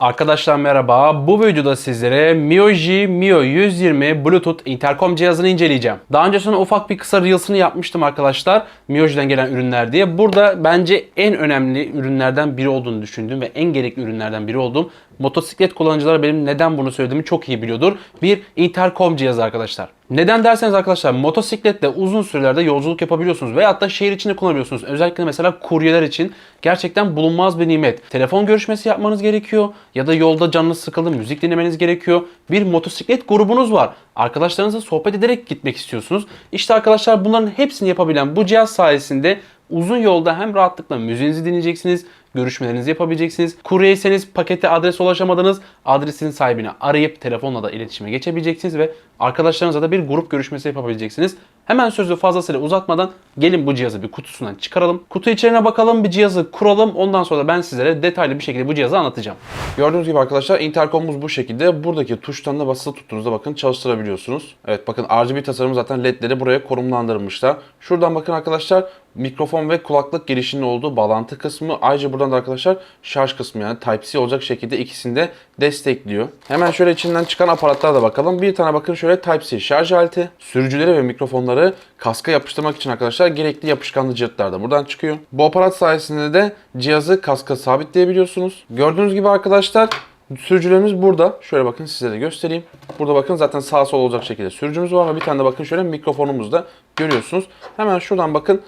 Arkadaşlar merhaba. Bu videoda sizlere MioJi Mio 120 Bluetooth intercom cihazını inceleyeceğim. Daha öncesinde ufak bir kısa reels'ını yapmıştım arkadaşlar. MioJi'den gelen ürünler diye. Burada bence en önemli ürünlerden biri olduğunu düşündüğüm ve en gerekli ürünlerden biri olduğum motosiklet kullanıcıları benim neden bunu söylediğimi çok iyi biliyordur. Bir intercom cihazı arkadaşlar. Neden derseniz arkadaşlar motosikletle uzun sürelerde yolculuk yapabiliyorsunuz veyahut da şehir içinde kullanabiliyorsunuz. Özellikle mesela kuryeler için gerçekten bulunmaz bir nimet. Telefon görüşmesi yapmanız gerekiyor ya da yolda canınız sıkıldı müzik dinlemeniz gerekiyor. Bir motosiklet grubunuz var. Arkadaşlarınızla sohbet ederek gitmek istiyorsunuz. İşte arkadaşlar bunların hepsini yapabilen bu cihaz sayesinde uzun yolda hem rahatlıkla müziğinizi dinleyeceksiniz, görüşmelerinizi yapabileceksiniz. Kuryeyseniz pakete adres ulaşamadınız. Adresin sahibini arayıp telefonla da iletişime geçebileceksiniz ve arkadaşlarınızla da bir grup görüşmesi yapabileceksiniz. Hemen sözü fazlasıyla uzatmadan gelin bu cihazı bir kutusundan çıkaralım. Kutu içeriğine bakalım, bir cihazı kuralım. Ondan sonra ben sizlere detaylı bir şekilde bu cihazı anlatacağım. Gördüğünüz gibi arkadaşlar interkomumuz bu şekilde. Buradaki tuştan da basılı tuttuğunuzda bakın çalıştırabiliyorsunuz. Evet bakın RGB tasarımı zaten ledleri buraya konumlandırmışlar. Şuradan bakın arkadaşlar mikrofon ve kulaklık girişinin olduğu bağlantı kısmı. Ayrıca buradan da arkadaşlar şarj kısmı yani Type-C olacak şekilde ikisini de destekliyor. Hemen şöyle içinden çıkan aparatlara da bakalım. Bir tane bakın şöyle Type-C şarj aleti. Sürücüleri ve mikrofonları kaska yapıştırmak için arkadaşlar gerekli yapışkanlı cırtlar da buradan çıkıyor. Bu aparat sayesinde de cihazı kaska sabitleyebiliyorsunuz. Gördüğünüz gibi arkadaşlar Sürücülerimiz burada. Şöyle bakın size de göstereyim. Burada bakın zaten sağ sol olacak şekilde sürücümüz var ve bir tane de bakın şöyle mikrofonumuz da görüyorsunuz. Hemen şuradan bakın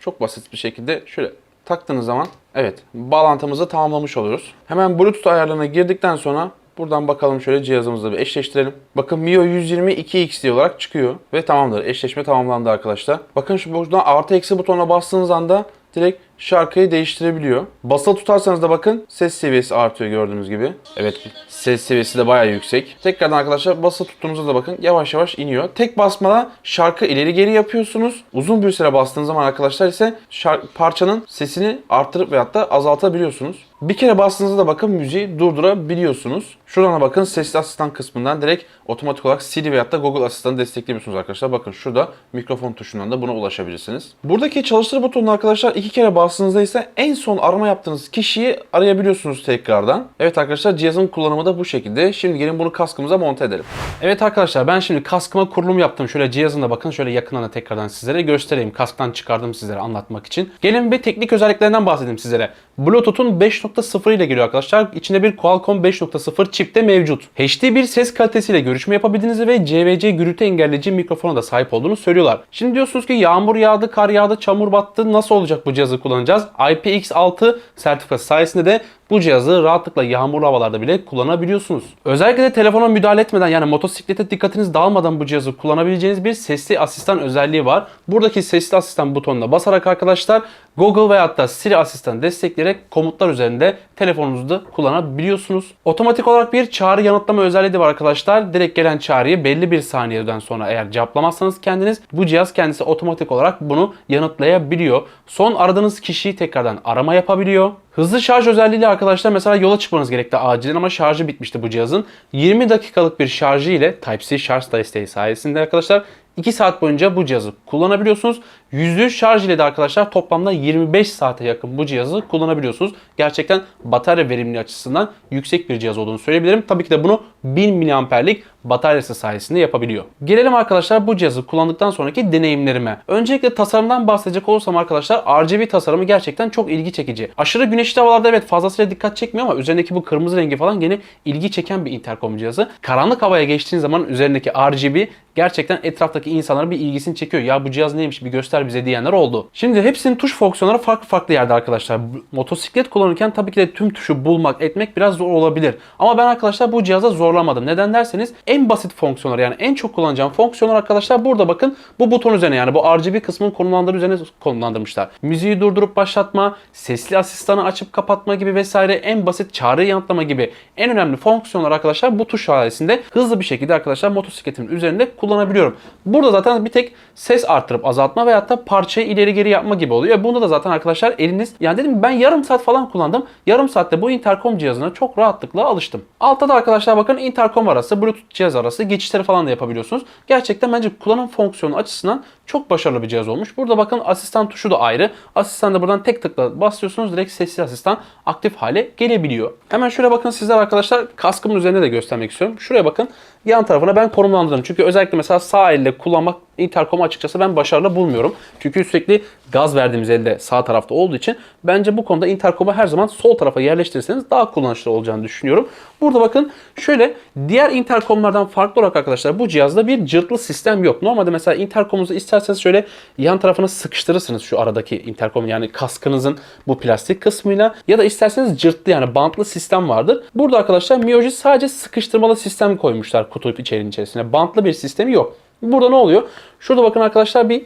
çok basit bir şekilde şöyle taktığınız zaman evet bağlantımızı tamamlamış oluyoruz. Hemen Bluetooth ayarlarına girdikten sonra buradan bakalım şöyle cihazımızla bir eşleştirelim. Bakın Mio 120 2X diye olarak çıkıyor ve tamamdır. Eşleşme tamamlandı arkadaşlar. Bakın şu buradan artı eksi butonuna bastığınız anda direkt şarkıyı değiştirebiliyor. Basılı tutarsanız da bakın ses seviyesi artıyor gördüğünüz gibi. Evet ses seviyesi de bayağı yüksek. Tekrardan arkadaşlar basılı tuttuğumuzda da bakın yavaş yavaş iniyor. Tek basmada şarkı ileri geri yapıyorsunuz. Uzun bir süre bastığınız zaman arkadaşlar ise şarkı, parçanın sesini arttırıp veyahut da azaltabiliyorsunuz. Bir kere bastığınızda da bakın müziği durdurabiliyorsunuz. Şuradan da bakın sesli asistan kısmından direkt otomatik olarak Siri veyahut da Google asistanı destekleyebiliyorsunuz arkadaşlar. Bakın şurada mikrofon tuşundan da buna ulaşabilirsiniz. Buradaki çalıştır butonuna arkadaşlar iki kere bastığınızda ise en son arama yaptığınız kişiyi arayabiliyorsunuz tekrardan. Evet arkadaşlar cihazın kullanımı da bu şekilde. Şimdi gelin bunu kaskımıza monte edelim. Evet arkadaşlar ben şimdi kaskıma kurulum yaptım. Şöyle cihazın da bakın şöyle yakından da tekrardan sizlere göstereyim. Kasktan çıkardım sizlere anlatmak için. Gelin bir teknik özelliklerinden bahsedeyim sizlere. Bluetooth'un 5.0 ile geliyor arkadaşlar. İçinde bir Qualcomm 5.0 çip de mevcut. HD bir ses kalitesiyle görüşme yapabildiğinizi ve CVC gürültü engelleyici mikrofona da sahip olduğunu söylüyorlar. Şimdi diyorsunuz ki yağmur yağdı, kar yağdı, çamur battı. Nasıl olacak bu cihazı kullanacağız? IPX6 sertifikası sayesinde de bu cihazı rahatlıkla yağmurlu havalarda bile kullanabiliyorsunuz. Özellikle de telefona müdahale etmeden yani motosiklete dikkatiniz dağılmadan bu cihazı kullanabileceğiniz bir sesli asistan özelliği var. Buradaki sesli asistan butonuna basarak arkadaşlar Google veyahut da Siri asistanı destekleyerek komutlar üzerinde telefonunuzda kullanabiliyorsunuz. Otomatik olarak bir çağrı yanıtlama özelliği de var arkadaşlar. Direkt gelen çağrıyı belli bir saniyeden sonra eğer cevaplamazsanız kendiniz bu cihaz kendisi otomatik olarak bunu yanıtlayabiliyor. Son aradığınız kişiyi tekrardan arama yapabiliyor. Hızlı şarj özelliğiyle arkadaşlar mesela yola çıkmanız gerekti acilen ama şarjı bitmişti bu cihazın. 20 dakikalık bir şarjı ile Type-C şarj desteği sayesinde arkadaşlar 2 saat boyunca bu cihazı kullanabiliyorsunuz. %100 şarj ile de arkadaşlar toplamda 25 saate yakın bu cihazı kullanabiliyorsunuz. Gerçekten batarya verimliliği açısından yüksek bir cihaz olduğunu söyleyebilirim. Tabii ki de bunu 1000 mAh'lik bataryası sayesinde yapabiliyor. Gelelim arkadaşlar bu cihazı kullandıktan sonraki deneyimlerime. Öncelikle tasarımdan bahsedecek olursam arkadaşlar RGB tasarımı gerçekten çok ilgi çekici. Aşırı güneşli havalarda evet fazlasıyla dikkat çekmiyor ama üzerindeki bu kırmızı rengi falan gene ilgi çeken bir interkom cihazı. Karanlık havaya geçtiğin zaman üzerindeki RGB gerçekten etraftaki insanların bir ilgisini çekiyor. Ya bu cihaz neymiş bir göster bize diyenler oldu. Şimdi hepsinin tuş fonksiyonları farklı farklı yerde arkadaşlar. Motosiklet kullanırken tabii ki de tüm tuşu bulmak, etmek biraz zor olabilir. Ama ben arkadaşlar bu cihaza zorlamadım. Neden derseniz en basit fonksiyonlar yani en çok kullanacağım fonksiyonlar arkadaşlar burada bakın bu buton üzerine yani bu RGB kısmının konumlandırı üzerine konumlandırmışlar. Müziği durdurup başlatma, sesli asistanı açıp kapatma gibi vesaire en basit çağrı yanıtlama gibi en önemli fonksiyonlar arkadaşlar bu tuş sayesinde hızlı bir şekilde arkadaşlar motosikletimin üzerinde kullanabiliyorsunuz kullanabiliyorum. Burada zaten bir tek ses arttırıp azaltma veyahut da parçayı ileri geri yapma gibi oluyor. Bunda da zaten arkadaşlar eliniz yani dedim ben yarım saat falan kullandım. Yarım saatte bu interkom cihazına çok rahatlıkla alıştım. Altta da arkadaşlar bakın interkom arası, bluetooth cihaz arası geçişleri falan da yapabiliyorsunuz. Gerçekten bence kullanım fonksiyonu açısından çok başarılı bir cihaz olmuş. Burada bakın asistan tuşu da ayrı. Asistan da buradan tek tıkla basıyorsunuz direkt sesli asistan aktif hale gelebiliyor. Hemen şöyle bakın sizler arkadaşlar kaskımın üzerinde de göstermek istiyorum. Şuraya bakın yan tarafına ben konumlandırdım. Çünkü özellikle mesela sağ elle kullanmak interkomu açıkçası ben başarılı bulmuyorum. Çünkü sürekli gaz verdiğimiz elde sağ tarafta olduğu için bence bu konuda interkomu her zaman sol tarafa yerleştirirseniz daha kullanışlı olacağını düşünüyorum. Burada bakın şöyle diğer interkomlardan farklı olarak arkadaşlar bu cihazda bir cırtlı sistem yok. Normalde mesela interkomunuzu isterseniz şöyle yan tarafına sıkıştırırsınız şu aradaki interkom yani kaskınızın bu plastik kısmıyla ya da isterseniz cırtlı yani bantlı sistem vardır. Burada arkadaşlar Mioji sadece sıkıştırmalı sistem koymuşlar kutu içeriğinin içerisine. Bantlı bir sistemi yok. Burada ne oluyor? Şurada bakın arkadaşlar bir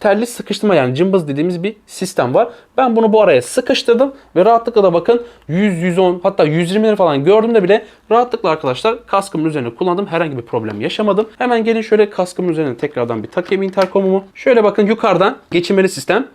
telli sıkıştırma yani cımbız dediğimiz bir sistem var. Ben bunu bu araya sıkıştırdım ve rahatlıkla da bakın 100, 110 hatta 120'leri falan gördüğümde bile rahatlıkla arkadaşlar kaskımın üzerine kullandım. Herhangi bir problem yaşamadım. Hemen gelin şöyle kaskımın üzerine tekrardan bir takayım interkomumu. Şöyle bakın yukarıdan geçirmeli sistem.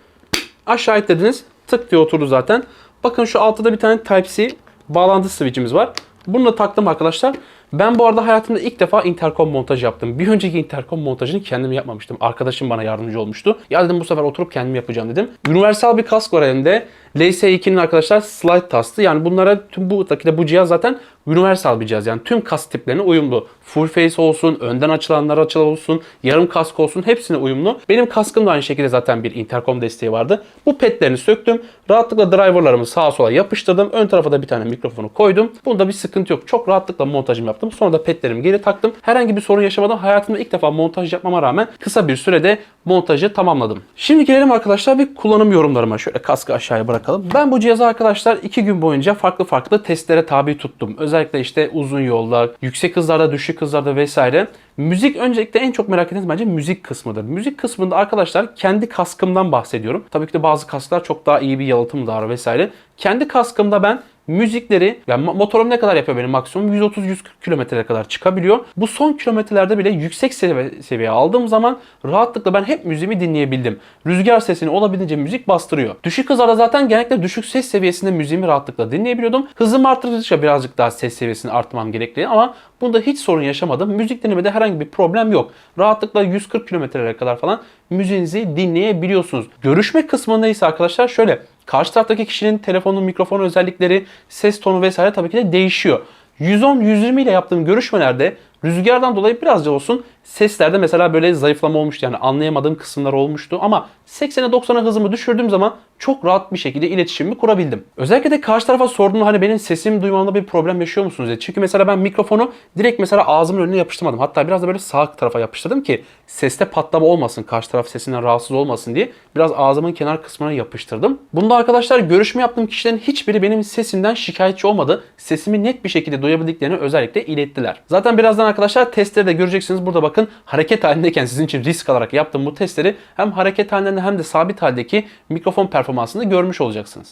Aşağı itlediniz. Tık diye oturdu zaten. Bakın şu altta da bir tane Type-C bağlantı switch'imiz var. Bunu da taktım arkadaşlar. Ben bu arada hayatımda ilk defa interkom montaj yaptım. Bir önceki interkom montajını kendim yapmamıştım. Arkadaşım bana yardımcı olmuştu. Ya dedim bu sefer oturup kendim yapacağım dedim. Universal bir kask var elimde. LS2'nin arkadaşlar slide tastı. Yani bunlara tüm bu takide bu cihaz zaten universal bir cihaz. Yani tüm kask tiplerine uyumlu. Full face olsun, önden açılanlar açılı olsun, yarım kask olsun hepsine uyumlu. Benim kaskım da aynı şekilde zaten bir interkom desteği vardı. Bu petlerini söktüm. Rahatlıkla driverlarımı sağa sola yapıştırdım. Ön tarafa da bir tane mikrofonu koydum. Bunda bir sıkıntı yok. Çok rahatlıkla montajımı yaptım. Sonra da petlerimi geri taktım. Herhangi bir sorun yaşamadan hayatımda ilk defa montaj yapmama rağmen kısa bir sürede montajı tamamladım. Şimdi gelelim arkadaşlar bir kullanım yorumlarıma. Şöyle kaskı aşağıya bırakalım. Ben bu cihazı arkadaşlar 2 gün boyunca farklı farklı testlere tabi tuttum. Özellikle işte uzun yolda, yüksek hızlarda, düşük hızlarda vesaire. Müzik öncelikle en çok merak ettiğiniz bence müzik kısmıdır. Müzik kısmında arkadaşlar kendi kaskımdan bahsediyorum. Tabii ki de bazı kasklar çok daha iyi bir yalıtım var vesaire. Kendi kaskımda ben müzikleri yani mo- motorum ne kadar yapıyor benim maksimum 130-140 kilometreye kadar çıkabiliyor. Bu son kilometrelerde bile yüksek seviye, seviye aldığım zaman rahatlıkla ben hep müziğimi dinleyebildim. Rüzgar sesini olabildiğince müzik bastırıyor. Düşük hızlarda zaten genellikle düşük ses seviyesinde müziğimi rahatlıkla dinleyebiliyordum. Hızımı arttırdıkça birazcık daha ses seviyesini arttırmam gerekli ama bunda hiç sorun yaşamadım. Müzik dinlemede herhangi bir problem yok. Rahatlıkla 140 kilometrelere kadar falan müziğinizi dinleyebiliyorsunuz. Görüşme kısmında ise arkadaşlar şöyle Karşı taraftaki kişinin telefonu, mikrofon özellikleri, ses tonu vesaire tabii ki de değişiyor. 110-120 ile yaptığım görüşmelerde rüzgardan dolayı birazcık olsun seslerde mesela böyle zayıflama olmuştu. Yani anlayamadığım kısımlar olmuştu ama 80'e 90'a hızımı düşürdüğüm zaman çok rahat bir şekilde iletişimimi kurabildim. Özellikle de karşı tarafa sorduğum hani benim sesimi duymamda bir problem yaşıyor musunuz diye. Çünkü mesela ben mikrofonu direkt mesela ağzımın önüne yapıştırmadım. Hatta biraz da böyle sağ tarafa yapıştırdım ki seste patlama olmasın, karşı taraf sesinden rahatsız olmasın diye biraz ağzımın kenar kısmına yapıştırdım. Bunda arkadaşlar görüşme yaptığım kişilerin hiçbiri benim sesimden şikayetçi olmadı. Sesimi net bir şekilde duyabildiklerini özellikle ilettiler. Zaten birazdan arkadaşlar testleri de göreceksiniz. Burada bakın hareket halindeyken sizin için risk alarak yaptığım bu testleri hem hareket halinde hem de sabit haldeki mikrofon performansını görmüş olacaksınız.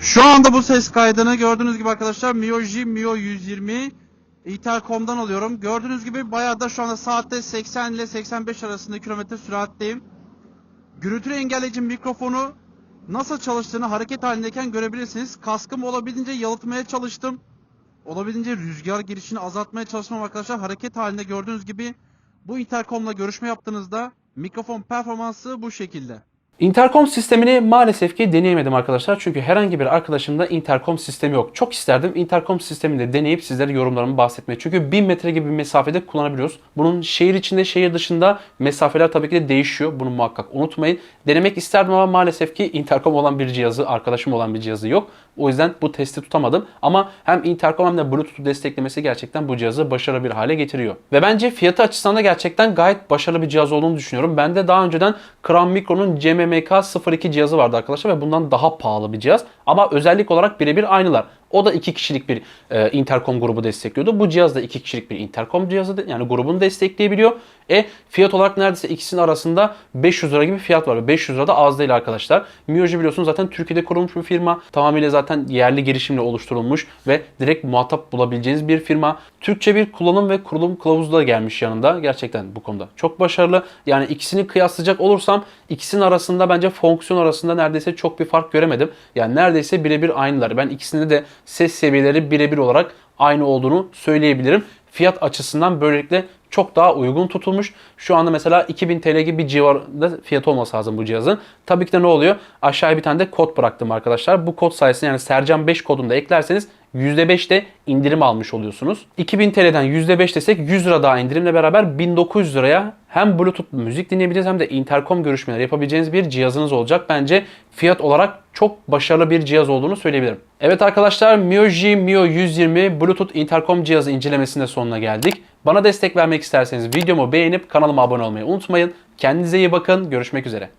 Şu anda bu ses kaydını gördüğünüz gibi arkadaşlar Mio J Mio 120 Intercom'dan alıyorum. Gördüğünüz gibi bayağı da şu anda saatte 80 ile 85 arasında kilometre süratteyim. Gürültü engelleyici mikrofonu nasıl çalıştığını hareket halindeyken görebilirsiniz. Kaskımı olabildiğince yalıtmaya çalıştım. Olabildiğince rüzgar girişini azaltmaya çalışmam arkadaşlar. Hareket halinde gördüğünüz gibi bu intercom'la görüşme yaptığınızda mikrofon performansı bu şekilde. Interkom sistemini maalesef ki deneyemedim arkadaşlar. Çünkü herhangi bir arkadaşımda interkom sistemi yok. Çok isterdim interkom sistemini de deneyip sizlere yorumlarımı bahsetmeyi. Çünkü 1000 metre gibi bir mesafede kullanabiliyoruz. Bunun şehir içinde, şehir dışında mesafeler tabii ki de değişiyor. Bunu muhakkak unutmayın. Denemek isterdim ama maalesef ki interkom olan bir cihazı, arkadaşım olan bir cihazı yok. O yüzden bu testi tutamadım. Ama hem interkom hem de bluetooth desteklemesi gerçekten bu cihazı başarılı bir hale getiriyor. Ve bence fiyatı açısından da gerçekten gayet başarılı bir cihaz olduğunu düşünüyorum. Bende daha önceden Crown Micro'nun CMMK 02 cihazı vardı arkadaşlar ve bundan daha pahalı bir cihaz. Ama özellik olarak birebir aynılar. O da iki kişilik bir e, interkom grubu destekliyordu. Bu cihaz da iki kişilik bir interkom cihazı yani grubunu destekleyebiliyor. E fiyat olarak neredeyse ikisinin arasında 500 lira gibi fiyat var. 500 lira da az değil arkadaşlar. Mioji biliyorsunuz zaten Türkiye'de kurulmuş bir firma. Tamamıyla zaten yerli girişimle oluşturulmuş ve direkt muhatap bulabileceğiniz bir firma. Türkçe bir kullanım ve kurulum kılavuzu da gelmiş yanında. Gerçekten bu konuda çok başarılı. Yani ikisini kıyaslayacak olursam ikisinin arasında bence fonksiyon arasında neredeyse çok bir fark göremedim. Yani neredeyse birebir aynılar. Ben ikisinde de ses seviyeleri birebir olarak aynı olduğunu söyleyebilirim. Fiyat açısından böylelikle çok daha uygun tutulmuş. Şu anda mesela 2000 TL gibi bir civarında fiyat olması lazım bu cihazın. Tabii ki de ne oluyor? Aşağıya bir tane de kod bıraktım arkadaşlar. Bu kod sayesinde yani Sercan 5 kodunu da eklerseniz %5 de indirim almış oluyorsunuz. 2000 TL'den %5 desek 100 lira daha indirimle beraber 1900 liraya hem Bluetooth müzik dinleyebileceğiniz hem de interkom görüşmeleri yapabileceğiniz bir cihazınız olacak. Bence fiyat olarak çok başarılı bir cihaz olduğunu söyleyebilirim. Evet arkadaşlar Mioji Mio 120 Bluetooth interkom cihazı incelemesinde sonuna geldik. Bana destek vermek isterseniz videomu beğenip kanalıma abone olmayı unutmayın. Kendinize iyi bakın. Görüşmek üzere.